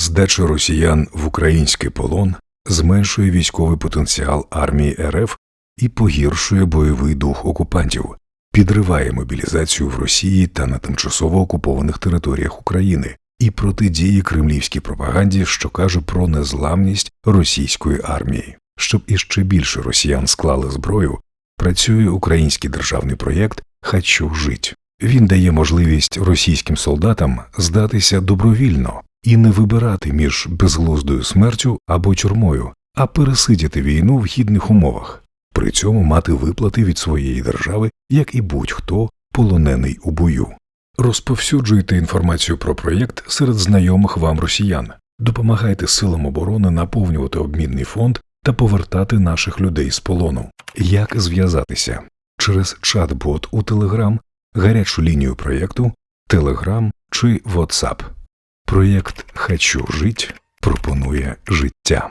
Здача росіян в український полон зменшує військовий потенціал армії РФ і погіршує бойовий дух окупантів, підриває мобілізацію в Росії та на тимчасово окупованих територіях України і протидіє кремлівській пропаганді, що каже про незламність російської армії. Щоб іще більше росіян склали зброю, працює український державний проєкт Хочу жить. Він дає можливість російським солдатам здатися добровільно і не вибирати між безглуздою смертю або тюрмою, а пересидіти війну в гідних умовах, при цьому мати виплати від своєї держави, як і будь-хто полонений у бою. Розповсюджуйте інформацію про проєкт серед знайомих вам росіян, допомагайте силам оборони наповнювати обмінний фонд та повертати наших людей з полону. Як зв'язатися? Через чат-бот у Telegram, гарячу лінію проєкту, Telegram чи WhatsApp. Проєкт Хочу жить пропонує життя.